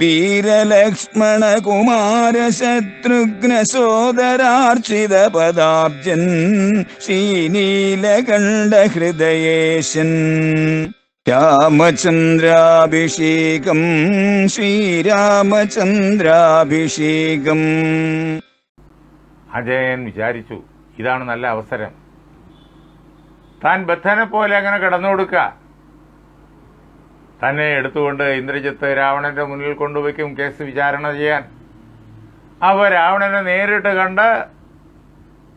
വീരലക്ഷ്മണ കുമാര ശത്രുഘ്ന സോദരാർച്ചിത പദാബ്ജൻ ശ്രീനീലകണ്ഠ ഹൃദയേശൻ രാമചന്ദ്രാഭിഷേകം ശ്രീരാമചന്ദ്രാഭിഷേകം. അജയൻ വിചാരിച്ചു ഇതാണ് നല്ല അവസരം. താൻ ബദ്ധനെ പോലെ അങ്ങനെ കിടന്നു കൊടുക്കുക തന്നെ എടുത്തുകൊണ്ട് ഇന്ദ്രജിത്ത് രാവണന്റെ മുന്നിൽ കൊണ്ടുവയ്ക്കും കേസ് വിചാരണ ചെയ്യാൻ. അവ രാവണനെ നേരിട്ട് കണ്ട്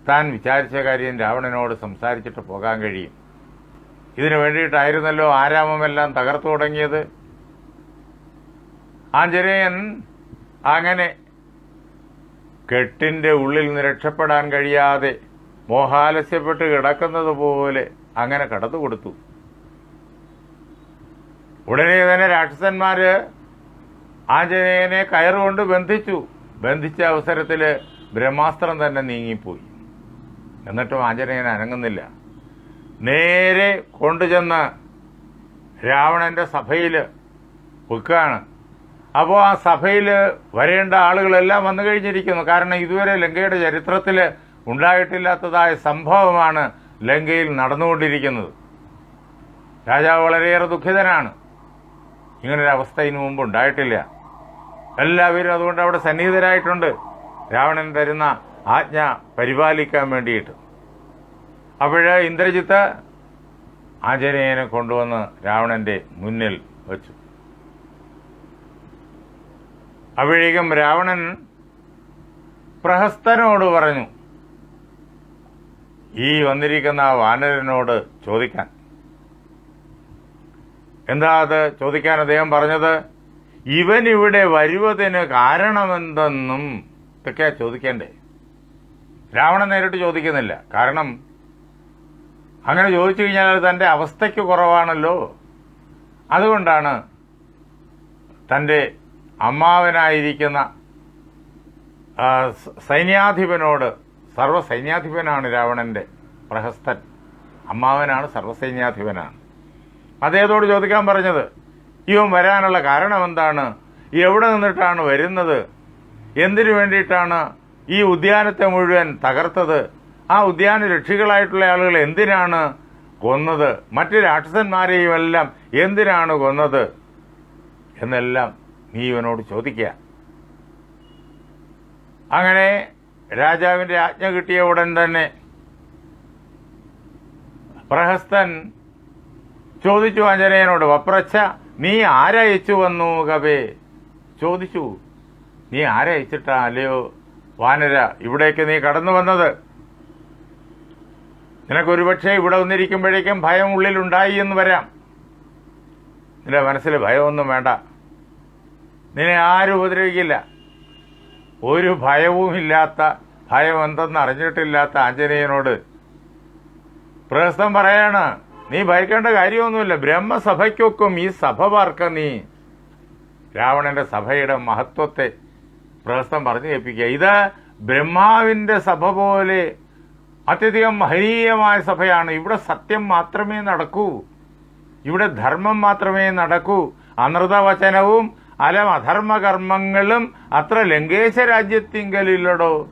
താൻ വിചാരിച്ച കാര്യം രാവണനോട് സംസാരിച്ചിട്ട് പോകാൻ കഴിയും. ഇതിനു വേണ്ടിയിട്ടായിരുന്നല്ലോ ആരാമമെല്ലാം തകർത്തു തുടങ്ങിയത്. ആഞ്ജനേയൻ അങ്ങനെ കെട്ടിന്റെ ഉള്ളിൽ നിന്ന് രക്ഷപ്പെടാൻ കഴിയാതെ മോഹാലസ്യപ്പെട്ട് കിടക്കുന്നത് പോലെ അങ്ങനെ കടന്നു കൊടുത്തു ഉടനെ തന്നെ രാക്ഷസന്മാർ ആഞ്ജനേയനെ കയറുകൊണ്ട് ബന്ധിച്ചു. ബന്ധിച്ച അവസരത്തിൽ ബ്രഹ്മാസ്ത്രം തന്നെ നീങ്ങിപ്പോയി. എന്നിട്ടും ആഞ്ജനേയൻ അനങ്ങുന്നില്ല. നേരെ കൊണ്ടുചെന്ന് രാവണന്റെ സഭയിൽ വെക്കുകയാണ്. അപ്പോൾ ആ സഭയിൽ വരേണ്ട ആളുകളെല്ലാം വന്നു കഴിഞ്ഞിരിക്കുന്നു. കാരണം ഇതുവരെ ലങ്കയുടെ ചരിത്രത്തിൽ ഉണ്ടായിട്ടില്ലാത്തതായ സംഭവമാണ് ലങ്കയിൽ നടന്നുകൊണ്ടിരിക്കുന്നത്. രാജാവ് വളരെയേറെ ദുഃഖിതനാണ്. ഇങ്ങനൊരു അവസ്ഥ ഇതിനു മുമ്പ് ഉണ്ടായിട്ടില്ല. എല്ലാവരും അതുകൊണ്ട് അവിടെ സന്നിഹിതരായിട്ടുണ്ട്. രാവണൻ തരുന്ന ആജ്ഞ പരിപാലിക്കാൻ വേണ്ടിയിട്ട്. അപ്പോഴ് ഇന്ദ്രജിത്ത് ആഞ്ജനേയനെ കൊണ്ടുവന്ന് രാവണന്റെ മുന്നിൽ വച്ചു. അപ്പോഴേക്കും രാവണൻ പ്രഹസ്തനോട് പറഞ്ഞു. ഈ വന്നിരിക്കുന്ന ആ വാനരനോട് ചോദിക്കാൻ. എന്താ അത്? ചോദിക്കാൻ അദ്ദേഹം പറഞ്ഞത് ഇവൻ ഇവിടെ വരുവതിന് കാരണമെന്തെന്നും ഇതൊക്കെ ചോദിക്കണ്ടേ? രാവണൻ നേരിട്ട് ചോദിക്കുന്നില്ല. കാരണം അങ്ങനെ ചോദിച്ചു കഴിഞ്ഞാൽ അത് തന്റെ അവസ്ഥയ്ക്ക് കുറവാണല്ലോ. അതുകൊണ്ടാണ് തന്റെ അമ്മാവനായിരിക്കുന്ന സൈന്യാധിപനോട് സർവസൈന്യാധിപനാണ് രാവണന്റെ പ്രഹസ്തൻ. അമ്മാവനാണ് സർവസൈന്യാധിപനാണ്. അദ്ദേഹത്തോട് ചോദിക്കാൻ പറഞ്ഞത്? ഇവൻ വരാനുള്ള കാരണം എന്താണ് എവിടെ നിന്നിട്ടാണ് വരുന്നത്? എന്തിനു വേണ്ടിയിട്ടാണ് ഈ ഉദ്യാനത്തെ മുഴുവൻ തകർത്തത്? ആ ഉദ്യാന രക്ഷികളായിട്ടുള്ള ആളുകൾ എന്തിനാണ് കൊന്നത്? മറ്റ് രാക്ഷസന്മാരെയും എല്ലാം എന്തിനാണ് കൊന്നത്? എന്നെല്ലാം നീ ഇവനോട് ചോദിക്കുക അങ്ങനെ രാജാവിന്റെ ആജ്ഞ കിട്ടിയ ഉടൻ തന്നെ പ്രഹസ്തൻ ചോദിച്ചു ആഞ്ജനേയനോട് വപ്രച്ച നീ ആരയച്ചു വന്നു കവേ? ചോദിച്ചു നീ ആരയച്ചിട്ടാ അല്ലയോ? വാനര ഇവിടേക്ക് നീ കടന്നു വന്നത്. നിനക്കൊരുപക്ഷെ ഇവിടെ വന്നിരിക്കുമ്പോഴേക്കും ഭയം ഉള്ളിലുണ്ടായി എന്ന് വരാം. നിന്റെ മനസ്സിൽ ഭയമൊന്നും വേണ്ട. നിന്നെ ആരും ഉപദ്രവിക്കില്ല. ഒരു ഭയവുമില്ലാത്ത ഭയം എന്തെന്ന് അറിഞ്ഞിട്ടില്ലാത്ത ആഞ്ജനേയനോട് പ്രഹസ്തം പറയാണ് നീ ഭയക്കേണ്ട കാര്യമൊന്നുമില്ല. ബ്രഹ്മസഭയ്ക്കൊക്കും ഈ സഭ പാർക്ക നീ. രാവണന്റെ സഭയുടെ മഹത്വത്തെ പ്രഹസ്തം പറഞ്ഞു കേൾപ്പിക്കുക. ഇത് ബ്രഹ്മാവിന്റെ സഭ പോലെ അത്യധികം മഹനീയമായ സഭയാണ്. ഇവിടെ സത്യം മാത്രമേ നടക്കൂ. ഇവിടെ ധർമ്മം മാത്രമേ നടക്കൂ. അനൃതവചനവും അലം അധർമ്മകർമ്മങ്ങളും അത്ര ലങ്കേശ രാജ്യത്തിങ്കലില്ലടോ.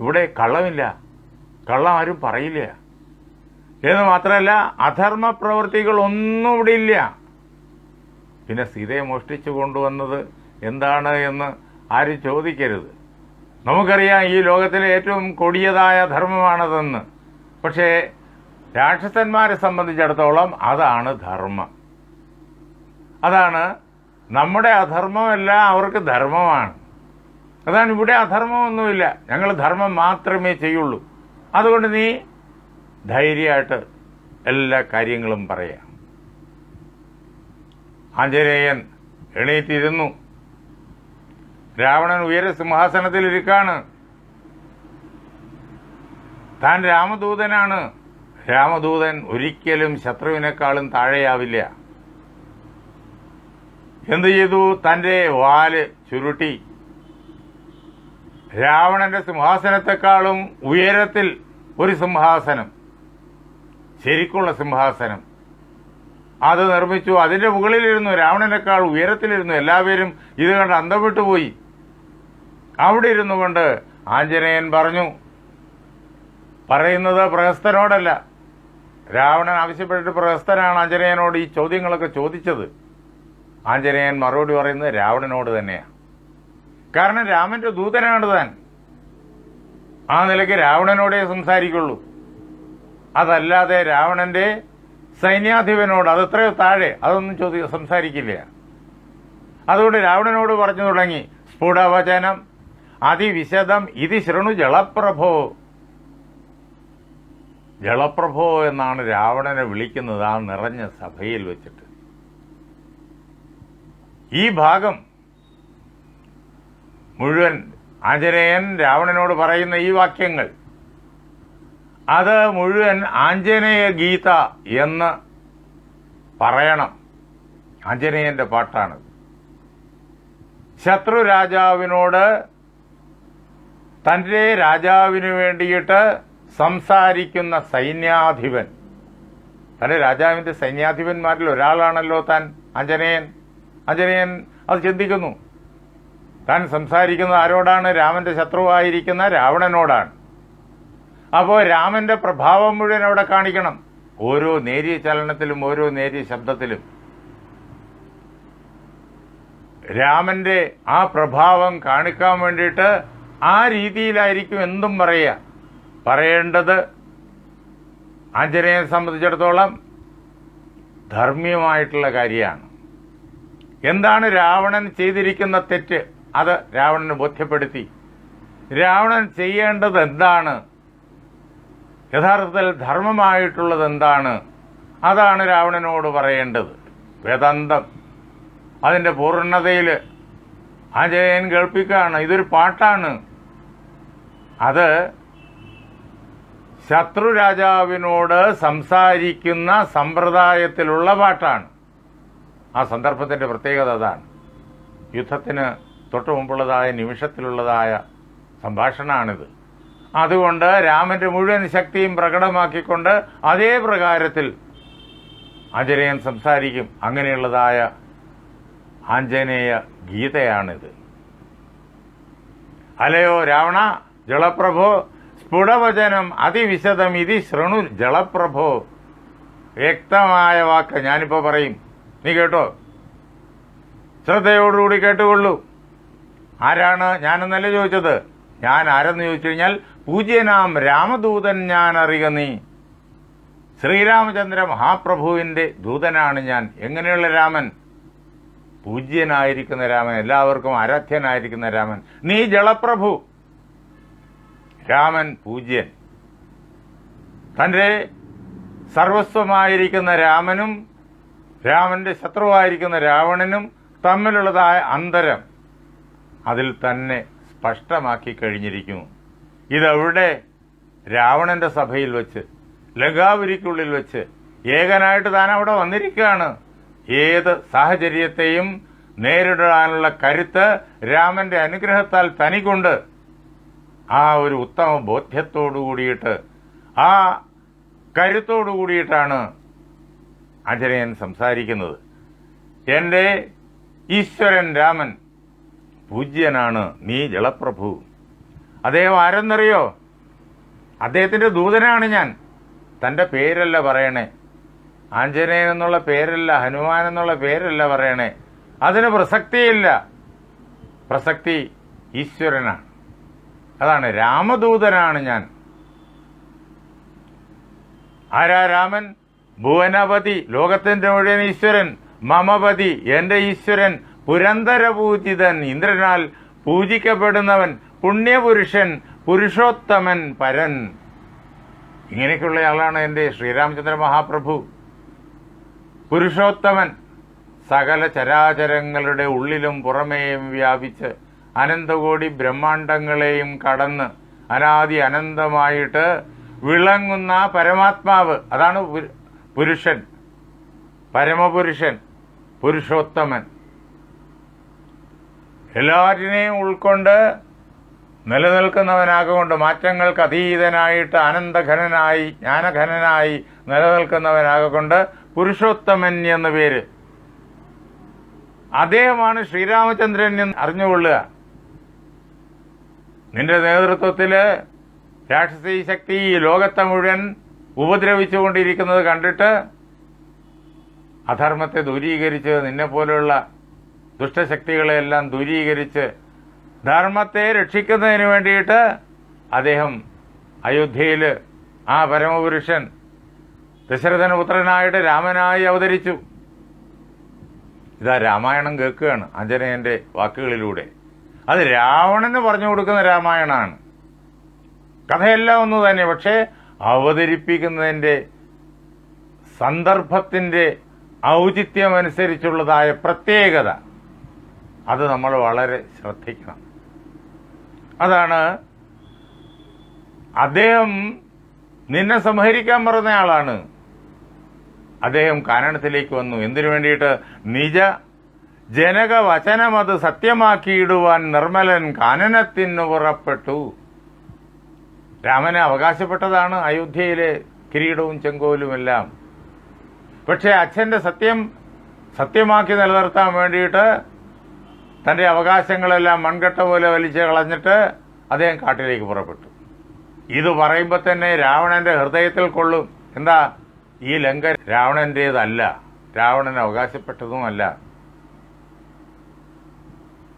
ഇവിടെ കള്ളമില്ല. കള്ളം ആരും പറയില്ല. എന്ന് മാത്രമല്ല അധർമ്മ പ്രവൃത്തികൾ ഒന്നും ഇവിടെ ഇല്ല. പിന്നെ സീതയെ മോഷ്ടിച്ചു കൊണ്ടുവന്നത് എന്താണ് എന്ന് ആരും ചോദിക്കരുത്. നമുക്കറിയാം ഈ ലോകത്തിലെ ഏറ്റവും കൊടിയതായ ധർമ്മമാണതെന്ന്. പക്ഷേ രാക്ഷസന്മാരെ സംബന്ധിച്ചിടത്തോളം അതാണ് ധർമ്മം. അതാണ് നമ്മുടെ അധർമ്മമല്ല അവർക്ക് ധർമ്മമാണ്. അതാണ് ഇവിടെ അധർമ്മമൊന്നുമില്ല. ഞങ്ങൾ ധർമ്മം മാത്രമേ ചെയ്യുള്ളൂ. അതുകൊണ്ട് നീ ധൈര്യമായിട്ട് എല്ലാ കാര്യങ്ങളും പറയാം. ആഞ്ജനേയൻ എണീറ്റിരുന്നു. രാവണൻ ഉയര സിംഹാസനത്തിൽ ഇരിക്കാണ് താൻ രാമദൂതനാണ്. രാമദൂതൻ ഒരിക്കലും ശത്രുവിനേക്കാളും താഴെയാവില്ല. എന്തു ചെയ്തു? തന്റെ വാൽ ചുരുട്ടി. രാവണന്റെ സിംഹാസനത്തെക്കാളും ഉയരത്തിൽ ഒരു സിംഹാസനം. ശരിക്കുള്ള സിംഹാസനം. അത് നിർമ്മിച്ചു. അതിന്റെ മുകളിലിരുന്നു രാവണനേക്കാൾ ഉയരത്തിലിരുന്നു എല്ലാവരും. ഇത് കണ്ട് അന്തം വിട്ടുപോയി. അവിടെ ഇരുന്നു കൊണ്ട് ആഞ്ജനേയൻ പറഞ്ഞു പറയുന്നത് പ്രഹസ്തനോടല്ല. രാവണൻ ആവശ്യപ്പെട്ടിട്ട് പ്രഹസ്തനാണ് ആഞ്ജനേയനോട് ഈ ചോദ്യങ്ങളൊക്കെ ചോദിച്ചത്. ആഞ്ജനേയൻ മറുപടി പറയുന്നത് രാവണനോട് തന്നെയാണ് കാരണം രാമന്റെ ദൂതനാണ് താൻ. ആ നിലയ്ക്ക് രാവണനോടേ സംസാരിക്കുള്ളൂ. അതല്ലാതെ രാവണന്റെ സൈന്യാധിപനോട് അത് എത്രയോ താഴെ അതൊന്നും ചോദി സംസാരിക്കില്ല. അതുകൊണ്ട് രാവണനോട് പറഞ്ഞു തുടങ്ങി സ്ഫുടവചനം അതിവിശദം ഇത് ശൃണു ജളപ്രഭോ ജളപ്രഭോ എന്നാണ് രാവണനെ വിളിക്കുന്നത് ആ നിറഞ്ഞ സഭയിൽ വെച്ചിട്ട്. ഈ ഭാഗം മുഴുവൻ ആഞ്ജനേയൻ രാവണനോട് പറയുന്ന ഈ വാക്യങ്ങൾ അത് മുഴുവൻ ആഞ്ജനേയ ഗീത എന്ന് പറയണം. ആഞ്ജനേയന്റെ പാട്ടാണ്. ശത്രു രാജാവിനോട് തന്റെ രാജാവിന് വേണ്ടിയിട്ട് സംസാരിക്കുന്ന സൈന്യാധിപൻ. തന്റെ രാജാവിന്റെ സൈന്യാധിപന്മാരിൽ ഒരാളാണല്ലോ താൻ അഞ്ജനേയൻ അഞ്ജനേയൻ അത് ചിന്തിക്കുന്നു. താൻ സംസാരിക്കുന്നത് ആരോടാണ്? രാമന്റെ ശത്രുവായിരിക്കുന്ന രാവണനോടാണ്. അപ്പോൾ രാമന്റെ പ്രഭാവം മുഴുവൻ അവിടെ കാണിക്കണം. ഓരോ നേരിയ ചലനത്തിലും ഓരോ നേരിയ ശബ്ദത്തിലും. രാമന്റെ ആ പ്രഭാവം കാണിക്കാൻ വേണ്ടിയിട്ട് ആ രീതിയിലായിരിക്കും എന്തും പറയുക. പറയേണ്ടത് ആഞ്ജനേയനെ സംബന്ധിച്ചിടത്തോളം ധർമ്മീയമായിട്ടുള്ള കാര്യമാണ്. എന്താണ് രാവണൻ ചെയ്തിരിക്കുന്ന തെറ്റ്? അത് രാവണന് ബോധ്യപ്പെടുത്തി. രാവണൻ ചെയ്യേണ്ടത് എന്താണ്? യഥാർത്ഥത്തിൽ ധർമ്മമായിട്ടുള്ളത് എന്താണ് അതാണ് രാവണനോട് പറയേണ്ടത്. വേദാന്തം. അതിന്റെ പൂർണതയിൽ ആചയൻ കേൾപ്പിക്കുകയാണ്. ഇതൊരു പാട്ടാണ്. അത് ശത്രു രാജാവിനോട് സംസാരിക്കുന്ന സമ്പ്രദായത്തിലുള്ള പാട്ടാണ്. ആ സന്ദർഭത്തിന്റെ പ്രത്യേകത അതാണ്. യുദ്ധത്തിന് തൊട്ടു മുമ്പുള്ളതായ നിമിഷത്തിലുള്ളതായ സംഭാഷണമാണിത്. അതുകൊണ്ട് രാമന്റെ മുഴുവൻ ശക്തിയും പ്രകടമാക്കിക്കൊണ്ട് അതേ പ്രകാരത്തിൽ ആഞ്ജനേയൻ സംസാരിക്കും. അങ്ങനെയുള്ളതായ ആഞ്ജനേയ ഗീതയാണിത്. അലയോ രാവണ ജളപ്രഭോ സ്ഫുടവചനം അതിവിശദം ഇതി ശൃണു ജളപ്രഭോ വ്യക്തമായ വാക്ക് ഞാനിപ്പോ പറയും. നീ കേട്ടോ? ശ്രദ്ധയോടുകൂടി കേട്ടുകൊള്ളൂ. ആരാണ് ഞാനെന്നല്ല ചോദിച്ചത്? ഞാൻ ആരെന്ന് ചോദിച്ചു കഴിഞ്ഞാൽ പൂജ്യനാം രാമദൂതൻ ഞാൻ അറിയുക നീ. ശ്രീരാമചന്ദ്ര മഹാപ്രഭുവിന്റെ ദൂതനാണ് ഞാൻ. എങ്ങനെയുള്ള രാമൻ? പൂജ്യനായിരിക്കുന്ന രാമൻ എല്ലാവർക്കും ആരാധ്യനായിരിക്കുന്ന രാമൻ. നീ ജളപ്രഭു രാമൻ പൂജ്യൻ. തന്റെ സർവസ്വമായിരിക്കുന്ന രാമനും രാമന്റെ ശത്രുവായിരിക്കുന്ന രാവണനും തമ്മിലുള്ളതായ അന്തരം അതിൽ തന്നെ സ്പഷ്ടമാക്കി കഴിഞ്ഞിരിക്കുന്നു. ഇതെവിടെ രാവണന്റെ സഭയിൽ വെച്ച് ലങ്കാപുരിക്കുള്ളിൽ വെച്ച് ഏകനായിട്ട് താൻ അവിടെ വന്നിരിക്കുകയാണ്. ഏത് സാഹചര്യത്തെയും നേരിടാനുള്ള കരുത്ത് രാമന്റെ അനുഗ്രഹത്താൽ തനിക്കുണ്ട്. ആ ഒരു ഉത്തമ ബോധ്യത്തോടു കൂടിയിട്ട് ആ കരുത്തോടു കൂടിയിട്ടാണ് ആഞ്ജനേയൻ സംസാരിക്കുന്നത്. എന്റെ ഈശ്വരൻ രാമൻ പൂജ്യനാണ് നീ ജളപ്രഭു അദ്ദേഹം ആരെന്നറിയോ? അദ്ദേഹത്തിന്റെ ദൂതനാണ് ഞാൻ. തന്റെ പേരല്ല പറയണേ. ആഞ്ജനേയൻ എന്നുള്ള പേരല്ല ഹനുമാൻ എന്നുള്ള പേരല്ല പറയണേ. അതിന് പ്രസക്തിയില്ല. പ്രസക്തി ഈശ്വരനാണ്. അതാണ് രാമദൂതനാണ് ഞാൻ. ആരാ രാമൻ? ഭുവനപതി ലോകത്തിന്റെ മുഴുവൻ ഈശ്വരൻ മമപതി എന്റെ ഈശ്വരൻ പുരന്തരപൂജിതൻ ഇന്ദ്രനാൽ പൂജിക്കപ്പെടുന്നവൻ പുണ്യപുരുഷൻ പുരുഷോത്തമൻ പരൻ. ഇങ്ങനെയൊക്കെയുള്ള ആളാണ് എന്റെ ശ്രീരാമചന്ദ്ര മഹാപ്രഭു. പുരുഷോത്തമൻ സകല ചരാചരങ്ങളുടെ ഉള്ളിലും പുറമേയും വ്യാപിച്ച് അനന്തകോടി ബ്രഹ്മാണ്ടങ്ങളെയും കടന്ന് അനാദി അനന്തമായിട്ട് വിളങ്ങുന്ന പരമാത്മാവ്. അതാണ് പുരുഷൻ. പരമപുരുഷൻ പുരുഷോത്തമൻ. എല്ലാറ്റിനെയും ഉൾക്കൊണ്ട് നിലനിൽക്കുന്നവനാകൊണ്ട് മാറ്റങ്ങൾക്ക് അതീതനായിട്ട് അനന്തഘനനായി ജ്ഞാനഘനനായി നിലനിൽക്കുന്നവനാകൊണ്ട് പുരുഷോത്തമൻ എന്ന പേര്. അദ്ദേഹമാണ് ശ്രീരാമചന്ദ്രൻ എന്ന് അറിഞ്ഞുകൊള്ളുക. നിന്റെ നേതൃത്വത്തിൽ രാക്ഷസീ ശക്തി ഈ ലോകത്തെ മുഴുവൻ ഉപദ്രവിച്ചുകൊണ്ടിരിക്കുന്നത് കണ്ടിട്ട് അധർമ്മത്തെ ദൂരീകരിച്ച് നിന്നെ പോലെയുള്ള ദുഷ്ടശക്തികളെയെല്ലാം ദൂരീകരിച്ച് ധർമ്മത്തെ രക്ഷിക്കുന്നതിന് വേണ്ടിയിട്ട് അദ്ദേഹം അയോധ്യയിൽ ആ പരമപുരുഷൻ ദശരഥന പുത്രനായിട്ട് രാമനായി അവതരിച്ചു. ഇതാ രാമായണം കേൾക്കുകയാണ് അഞ്ജനയന്റെ വാക്കുകളിലൂടെ. അത് രാവണന് പറഞ്ഞു കൊടുക്കുന്ന രാമായണമാണ് കഥയെല്ലാം ഒന്ന് തന്നെ പക്ഷേ അവതരിപ്പിക്കുന്നതിന്റെ സന്ദർഭത്തിന്റെ ഔചിത്യമനുസരിച്ചുള്ളതായ പ്രത്യേകത അത് നമ്മൾ വളരെ ശ്രദ്ധിക്കണം. അതാണ്. അദ്ദേഹം നിന്നെ സംഹരിക്കാൻ പറഞ്ഞ ആളാണ്. അദ്ദേഹം കാനനത്തിലേക്ക് വന്നു. എന്തിനു വേണ്ടിയിട്ട്? നിജ ജനക വചനമത് സത്യമാക്കിയിടുവാൻ നിർമ്മലൻ കാനനത്തിന് പുറപ്പെട്ടു. രാമനെ അവകാശപ്പെട്ടതാണ് അയോധ്യയിലെ കിരീടവും ചെങ്കോലുമെല്ലാം. പക്ഷേ അച്ഛന്റെ സത്യം സത്യമാക്കി നിലനിർത്താൻ വേണ്ടിയിട്ട് തന്റെ അവകാശങ്ങളെല്ലാം മൺകട്ട പോലെ വലിച്ചു കളഞ്ഞിട്ട് അദ്ദേഹം കാട്ടിലേക്ക് പുറപ്പെട്ടു. ഇത് പറയുമ്പോൾ തന്നെ രാവണന്റെ ഹൃദയത്തിൽ കൊള്ളും. എന്താ? ഈ ലങ്ക രാവണന്റേതല്ല രാവണൻ അവകാശപ്പെട്ടതുമല്ല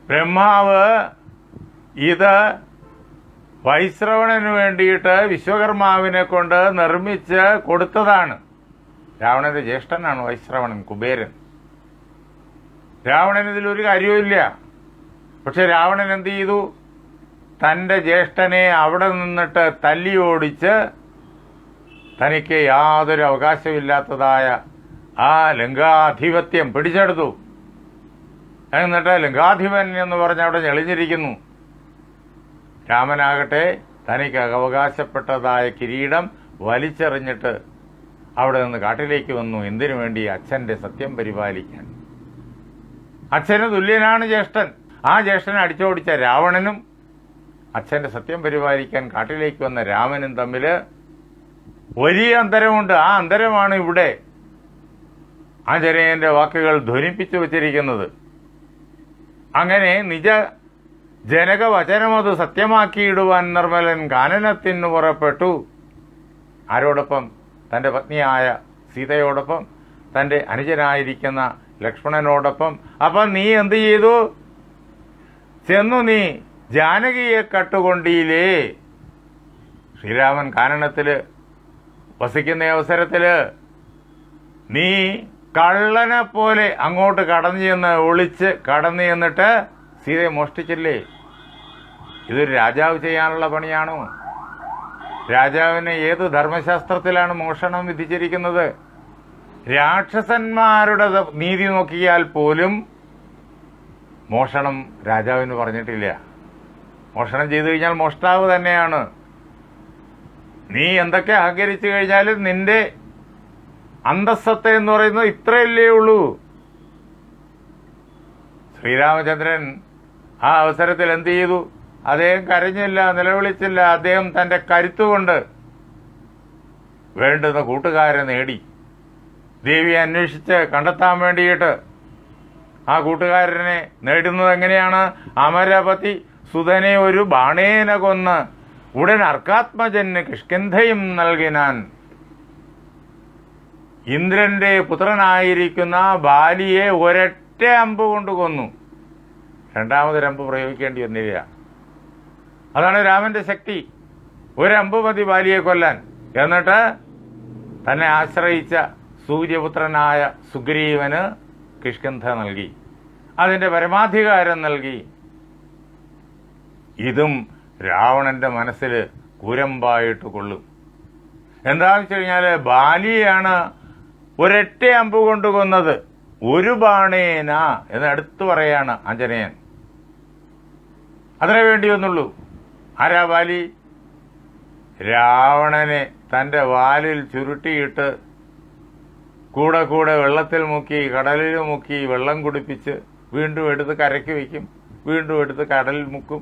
ബ്രഹ്മാവ് ഇത് വൈശ്രവണന് വേണ്ടിയിട്ട് വിശ്വകർമാവിനെ കൊണ്ട് നിർമ്മിച്ച് കൊടുത്തതാണ്. രാവണന്റെ ജ്യേഷ്ഠനാണ് വൈശ്രവണൻ കുബേരൻ. രാവണൻ ഇതിലൊരു കാര്യവുമില്ല. പക്ഷെ രാവണൻ എന്ത് ചെയ്തു? തന്റെ ജ്യേഷ്ഠനെ അവിടെ നിന്നിട്ട് തല്ലി ഓടിച്ച് തനിക്ക് യാതൊരു അവകാശമില്ലാത്തതായ ആ ലങ്കാധിപത്യം പിടിച്ചെടുത്തു. എന്നിട്ട് ലങ്കാധിപൻ എന്ന് പറഞ്ഞ് അവിടെ ഞെളിഞ്ഞിരിക്കുന്നു. രാമനാകട്ടെ തനിക്ക് അവകാശപ്പെട്ടതായ കിരീടം വലിച്ചെറിഞ്ഞിട്ട് അവിടെ നിന്ന് കാട്ടിലേക്ക് വന്നു. എന്തിനു വേണ്ടി അച്ഛന്റെ സത്യം പരിപാലിക്കാൻ? അച്ഛന് തുല്യനാണ് ജ്യേഷ്ഠൻ. ആ ജ്യേഷ്ഠനെ അടിച്ചോടിച്ച രാവണനും അച്ഛന്റെ സത്യം പരിപാലിക്കാൻ കാട്ടിലേക്ക് വന്ന രാമനും തമ്മിൽ വലിയ അന്തരമുണ്ട്. ആ അന്തരമാണ് ഇവിടെ ആചാര്യന്റെ വാക്കുകൾ ധ്വനിപ്പിച്ചു വച്ചിരിക്കുന്നത്. അങ്ങനെ നിജ ജനകവചനമത് സത്യമാക്കിയിടുവാൻ നിർമ്മലൻ കാനനത്തിന് പുറപ്പെട്ടു. ആരോടൊപ്പം? തന്റെ പത്നിയായ സീതയോടൊപ്പം തന്റെ അനുജനായിരിക്കുന്ന ലക്ഷ്മണനോടൊപ്പം. അപ്പൊ നീ എന്ത് ചെയ്തു? ചെന്നു നീ ജാനകിയെ കട്ടുകൊണ്ടിയില്ലേ ശ്രീരാമൻ കാനനത്തിൽ വസിക്കുന്ന അവസരത്തിൽ നീ കള്ളനെ പോലെ അങ്ങോട്ട് കടന്നു ചെന്ന് ഒളിച്ച് കടന്നു ചെന്നിട്ട് സീതയെ മോഷ്ടിച്ചില്ലേ? ഇതൊരു രാജാവ് ചെയ്യാനുള്ള പണിയാണോ? രാജാവിന് ഏത് ധർമ്മശാസ്ത്രത്തിലാണ് മോഷണം വിധിച്ചിരിക്കുന്നത്? രാക്ഷസന്മാരുടെ നീതി നോക്കിയാൽ പോലും മോഷണം രാജാവിന് പറഞ്ഞിട്ടില്ല. മോഷണം ചെയ്തു കഴിഞ്ഞാൽ മോഷ്ടാവ് തന്നെയാണ്. നീ എന്തൊക്കെ അഹങ്കരിച്ചു കഴിഞ്ഞാലും നിന്റെ അന്തസ്സത്ത എന്ന് പറയുന്നത് ഇത്രയല്ലേ ഉള്ളൂ. ശ്രീരാമചന്ദ്രൻ ആ അവസരത്തിൽ എന്ത് ചെയ്തു? അദ്ദേഹം കരഞ്ഞില്ല നിലവിളിച്ചില്ല. അദ്ദേഹം തന്റെ കരുത്തുകൊണ്ട് വേണ്ടുന്ന കൂട്ടുകാരെ നേടി. ദേവിയെ അന്വേഷിച്ച് കണ്ടെത്താൻ വേണ്ടിയിട്ട് ആ കൂട്ടുകാരനെ നേടുന്നത് എങ്ങനെയാണ്? അമരപതി സുതനെ ഒരു ബാണേന കൊന്ന് ഉടൻ അർക്കാത്മജന് കിഷ്കിന്ധയും നൽകിനാൻ. ഇന്ദ്രന്റെ പുത്രനായിരിക്കുന്ന ബാലിയെ ഒരൊറ്റ അമ്പ് കൊണ്ട് കൊന്നു. രണ്ടാമതൊരമ്പ് പ്രയോഗിക്കേണ്ടി വന്നില്ല. അതാണ് രാമന്റെ ശക്തി. ഒരമ്പ് മതി ബാലിയെ കൊല്ലാൻ. എന്നിട്ട് തന്നെ ആശ്രയിച്ച സൂര്യപുത്രനായ സുഗ്രീവന് കിഷ്കന്ധ നൽകി. അതിന്റെ പരമാധികാരം നൽകി. ഇതും രാവണന്റെ മനസ്സിൽ കുരമ്പായിട്ട് കൊള്ളും. എന്താണെന്ന് വെച്ച് കഴിഞ്ഞാൽ ബാലിയാണ് ഒരൊറ്റ അമ്പ് കൊണ്ട് കൊന്നത്. ഒരു ബാണേന എന്ന് എടുത്തു പറയാണ് ആഞ്ജനേയൻ. അതിനെ വേണ്ടി വന്നുള്ളൂ. ആരാ ബാലി? രാവണനെ തന്റെ വാലിൽ ചുരുട്ടിയിട്ട് കൂടെ കൂടെ വെള്ളത്തിൽ മുക്കി കടലിൽ മുക്കി വെള്ളം കുടിപ്പിച്ച് വീണ്ടും എടുത്ത് കരയ്ക്ക് വയ്ക്കും വീണ്ടും എടുത്ത് കടലിൽ മുക്കും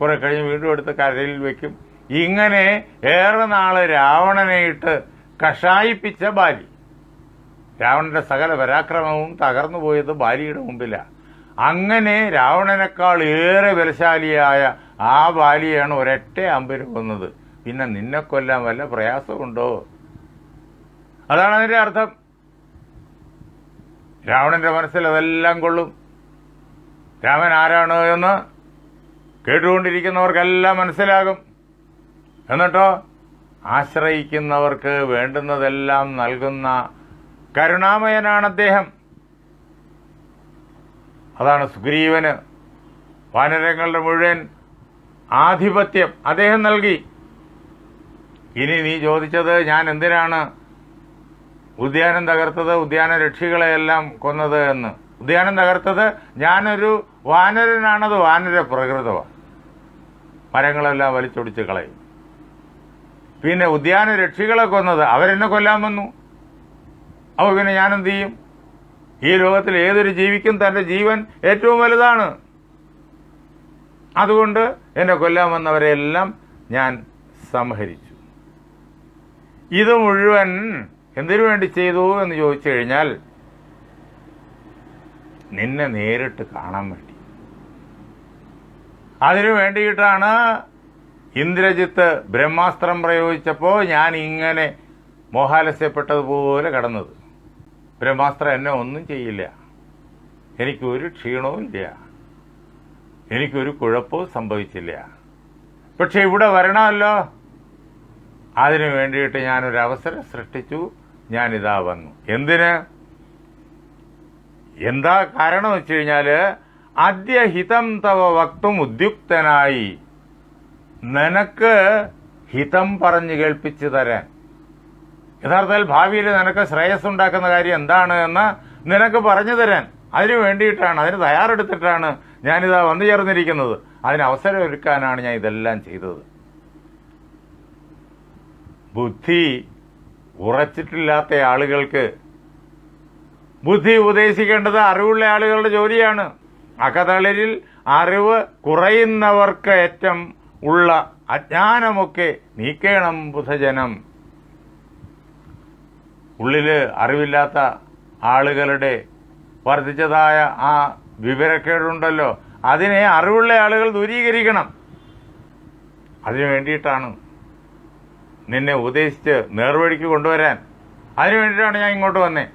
കുറെ കഴിഞ്ഞ് വീണ്ടും എടുത്ത് കരയിൽ വെക്കും. ഇങ്ങനെ ഏറെ നാൾ രാവണനെ ഇട്ട് കഷായിപ്പിച്ച ബാലി. രാവണന്റെ സകല പരാക്രമവും തകർന്നു പോയത് ബാലിയുടെ മുമ്പിലാണ് അങ്ങനെ രാവണനേക്കാൾ ഏറെ ബലശാലിയായ ആ ബാലിയാണ് ഒരൊറ്റ അമ്പിന് കൊന്നത് പിന്നെ നിന്നെ കൊല്ലാൻ വല്ല പ്രയാസമുണ്ടോ? അതാണ് അതിന്റെ അർത്ഥം. രാവണന്റെ മനസ്സിൽ അതെല്ലാം കൊള്ളും. രാമൻ ആരാണ് എന്ന് കേട്ടുകൊണ്ടിരിക്കുന്നവർക്കെല്ലാം മനസ്സിലാകും. എന്നിട്ടോ ആശ്രയിക്കുന്നവർക്ക് വേണ്ടുന്നതെല്ലാം നൽകുന്ന കരുണാമയനാണ് അദ്ദേഹം. അതാണ് സുഗ്രീവന് വാനരങ്ങളുടെ മുഴുവൻ ആധിപത്യം അദ്ദേഹം നൽകി. ഇനി നീ ചോദിച്ചത് ഞാൻ എന്തിനാണ് ഉദ്യാനം തകർത്തത് ഉദ്യാന രക്ഷികളെയെല്ലാം കൊന്നത് എന്ന്. ഉദ്യാനം തകർത്തത് ഞാനൊരു വാനരനാണത് വാനര പ്രകൃതമാണ് മരങ്ങളെല്ലാം വലിച്ചൊടിച്ച് കളയും. പിന്നെ ഉദ്യാന രക്ഷികളെ കൊന്നത് അവരെന്നെ കൊല്ലാൻ വന്നു. അപ്പോൾ പിന്നെ ഞാനെന്ത് ചെയ്യും ഈ ലോകത്തിൽ ഏതൊരു ജീവിക്കും തന്റെ ജീവൻ ഏറ്റവും വലുതാണ്. അതുകൊണ്ട് എന്നെ കൊല്ലാൻ വന്നവരെല്ലാം ഞാൻ സംഹരിച്ചു. ഇത് മുഴുവൻ എന്തിനു വേണ്ടി ചെയ്തു എന്ന് ചോദിച്ചു കഴിഞ്ഞാൽ നിന്നെ നേരിട്ട് കാണാൻ വേണ്ടി. അതിനു വേണ്ടിയിട്ടാണ് ഇന്ദ്രജിത്ത് ബ്രഹ്മാസ്ത്രം പ്രയോഗിച്ചപ്പോൾ ഞാൻ ഇങ്ങനെ മോഹാലസ്യപ്പെട്ടതുപോലെ കടന്നത്. ബ്രഹ്മാസ്ത്രം എന്നെ ഒന്നും ചെയ്യില്ല. എനിക്കൊരു ക്ഷീണവും ഇല്ല. എനിക്കൊരു കുഴപ്പവും സംഭവിച്ചില്ല. പക്ഷെ ഇവിടെ വരണമല്ലോ. അതിനു വേണ്ടിയിട്ട് ഞാനൊരു അവസരം സൃഷ്ടിച്ചു. ഞാനിതാ വന്നു. എന്തിന്? എന്താ കാരണം വെച്ച് കഴിഞ്ഞാൽ അദ്യഹിതം തവ വക്തും ഉദ്യുക്തനായി. നിനക്ക് ഹിതം പറഞ്ഞു കേൾപ്പിച്ചു തരാൻ. യഥാർത്ഥത്തിൽ ഭാവിയിൽ നിനക്ക് ശ്രേയസ് ഉണ്ടാക്കുന്ന കാര്യം എന്താണ് എന്ന് നിനക്ക് പറഞ്ഞു തരാൻ. അതിനു വേണ്ടിയിട്ടാണ് അതിന് തയ്യാറെടുത്തിട്ടാണ് ഞാനിതാ വന്നു ചേർന്നിരിക്കുന്നത്. അതിന് അവസരം ഒരുക്കാനാണ് ഞാൻ ഇതെല്ലാം ചെയ്തത്. ബുദ്ധി ഉറച്ചിട്ടില്ലാത്ത ആളുകൾക്ക് ബുദ്ധി ഉപദേശിക്കേണ്ടത് അറിവുള്ള ആളുകളുടെ ജോലിയാണ്. അകതളരിൽ അറിവ് കുറയുന്നവർക്ക് ഏറ്റം ഉള്ള അജ്ഞാനമൊക്കെ നീക്കേണം ബുധജനം. ഉള്ളിൽ അറിവില്ലാത്ത ആളുകളുടെ വർദ്ധിച്ചതായ ആ വിവരക്കേടുണ്ടല്ലോ. അതിനെ അറിവുള്ള ആളുകൾ ദൂരീകരിക്കണം. അതിനു വേണ്ടിയിട്ടാണ് നിന്നെ ഉപദേശിച്ച് നേർവഴിക്ക് കൊണ്ടുവരാൻ. അതിനു വേണ്ടിയിട്ടാണ് ഞാൻ ഇങ്ങോട്ട് വന്നേ.